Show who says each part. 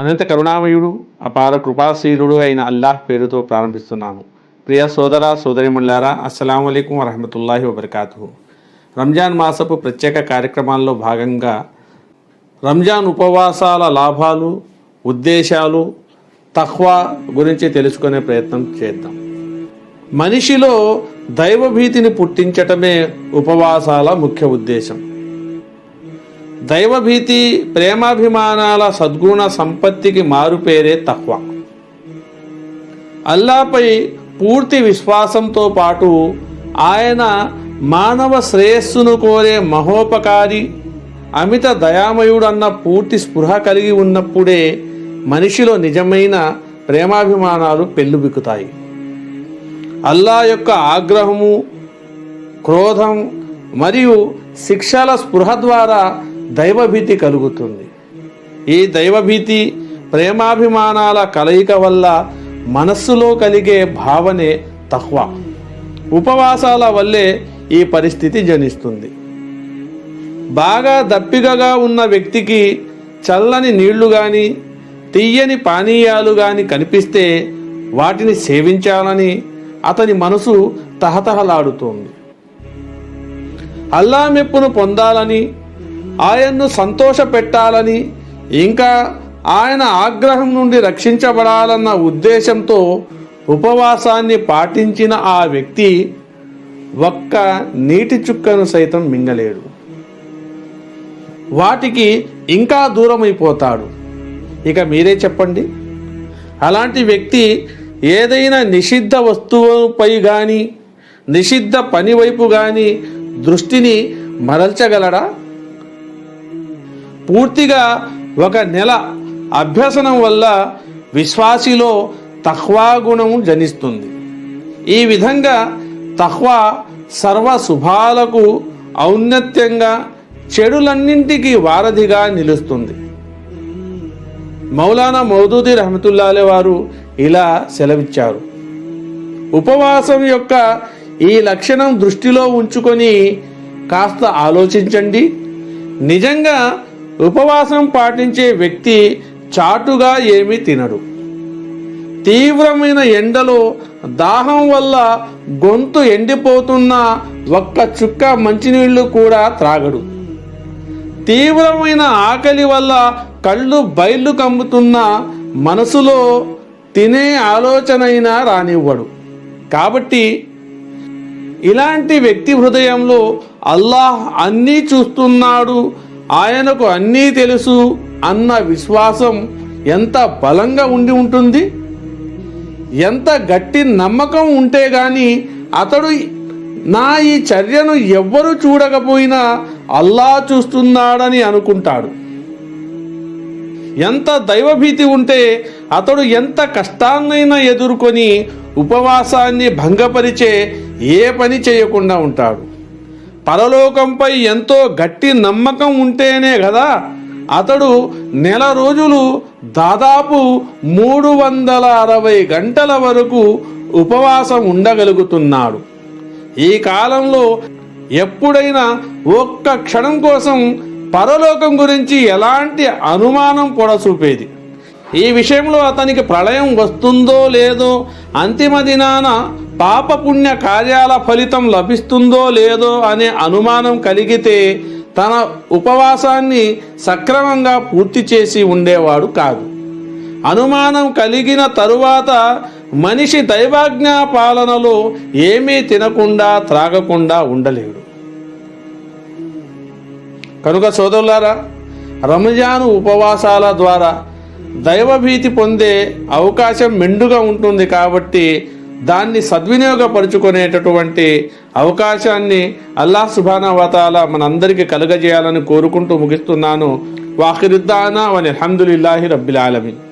Speaker 1: అనంత కరుణామయుడు అపార కృపాశీలుడు అయిన అల్లాహ్ పేరుతో ప్రారంభిస్తున్నాను. ప్రియ సోదర సోదరిముల్లారా అస్సలం అయికం వరహమతుల్లాహి వబర్కాతు రంజాన్ మాసపు ప్రత్యేక కార్యక్రమాల్లో భాగంగా రంజాన్ ఉపవాసాల లాభాలు ఉద్దేశాలు తహ్వా గురించి తెలుసుకునే ప్రయత్నం చేద్దాం. మనిషిలో దైవభీతిని పుట్టించటమే ఉపవాసాల ముఖ్య ఉద్దేశం. దైవభీతి ప్రేమాభిమానాల సద్గుణ సంపత్తికి మారుపేరే తహ్వా అల్లాపై పూర్తి విశ్వాసంతో పాటు ఆయన మానవ శ్రేయస్సును కోరే మహోపకారి అమిత దయామయుడన్న పూర్తి స్పృహ కలిగి ఉన్నప్పుడే మనిషిలో నిజమైన ప్రేమాభిమానాలు పెళ్ళుబిక్కుతాయి. అల్లా యొక్క ఆగ్రహము క్రోధం మరియు శిక్షల స్పృహ ద్వారా దైవభీతి కలుగుతుంది. ఈ దైవభీతి ప్రేమాభిమానాల కలయిక వల్ల మనస్సులో కలిగే భావనే తహ్వా. ఉపవాసాల వల్లే ఈ పరిస్థితి జనిస్తుంది. బాగా దప్పికగా ఉన్న వ్యక్తికి చల్లని నీళ్ళు కానీ తీయని పానీయాలు కానీ కనిపిస్తే వాటిని సేవించాలని అతని మనసు తహతహలాడుతోంది. అల్లా మెప్పును పొందాలని ఆయన్ను సంతోష పెట్టాలని ఇంకా ఆయన ఆగ్రహం నుండి రక్షించబడాలన్న ఉద్దేశంతో ఉపవాసాన్ని పాటించిన ఆ వ్యక్తి ఒక్క నీటి చుక్కను సైతం మింగలేడు. వాటికి ఇంకా దూరమైపోతాడు. ఇక మీరే చెప్పండి. అలాంటి వ్యక్తి ఏదైనా నిషిద్ధ వస్తువుపై కానీ నిషిద్ధ పని వైపు కానీ దృష్టిని మరల్చగలడా? పూర్తిగా ఒక నెల అభ్యసనం వల్ల విశ్వాసిలో తహ్వా గుణం జనిస్తుంది. ఈ విధంగా తహ్వా సర్వ శుభాలకు ఔన్నత్యంగా చెడులన్నింటికి వారధిగా నిలుస్తుంది. మౌలానా మౌదూది రహమతుల్లాలే వారు ఇలా సెలవిచ్చారు. ఉపవాసం యొక్క ఈ లక్షణం దృష్టిలో ఉంచుకొని కాస్త ఆలోచించండి. నిజంగా ఉపవాసం పాటించే వ్యక్తి చాటుగా ఏమీ తినడు. తీవ్రమైన ఎండలో దాహం వల్ల గొంతు ఎండిపోతున్న ఒక్క చుక్క మంచినీళ్ళు కూడా త్రాగడు. తీవ్రమైన ఆకలి వల్ల కళ్ళు బయళ్ళు కమ్ముతున్న మనసులో తినే ఆలోచనైనా రానివ్వడు. కాబట్టి ఇలాంటి వ్యక్తి హృదయంలో అల్లాహ్ అన్నీ చూస్తున్నాడు ఆయనకు అన్నీ తెలుసు అన్న విశ్వాసం ఎంత బలంగా ఉండి ఉంటుంది? ఎంత గట్టి నమ్మకం ఉంటే గాని అతడు నా ఈ చర్యను ఎవ్వరు చూడకపోయినా అల్లా చూస్తున్నాడని అనుకుంటాడు. ఎంత దైవభీతి ఉంటే అతడు ఎంత కష్టాన్నైనా ఎదుర్కొని ఉపవాసాన్ని భంగపరిచే ఏ పని చేయకుండా ఉంటాడు. పరలోకంపై ఎంతో గట్టి నమ్మకం ఉంటేనే కదా అతడు నెల రోజులు దాదాపు మూడు వందల అరవై గంటల వరకు ఉపవాసం ఉండగలుగుతున్నాడు. ఈ కాలంలో ఎప్పుడైనా ఒక్క క్షణం కోసం పరలోకం గురించి ఎలాంటి అనుమానం పొడసూపేది ఈ విషయంలో అతనికి ప్రళయం వస్తుందో లేదో అంతిమ దినాన పాపపుణ్య కార్యాల ఫలితం లభిస్తుందో లేదో అనే అనుమానం కలిగితే తన ఉపవాసాన్ని సక్రమంగా పూర్తి చేసి ఉండేవాడు కాదు. అనుమానం కలిగిన తరువాత మనిషి దైవాజ్ఞా పాలనలో ఏమీ తినకుండా త్రాగకుండా ఉండలేడు. కనుక సోదరులారా రమజాను ఉపవాసాల ద్వారా దైవభీతి పొందే అవకాశం మెండుగా ఉంటుంది కాబట్టి దాన్ని సద్వినియోగపరుచుకునేటటువంటి అవకాశాన్ని అల్లా సుబానా వతాల మనందరికీ కలుగజేయాలని కోరుకుంటూ ముగిస్తున్నాను. వాఖిరుద్దానా వని అల్హమ్దులిల్లాహి రబ్బిల్ ఆలమీన్.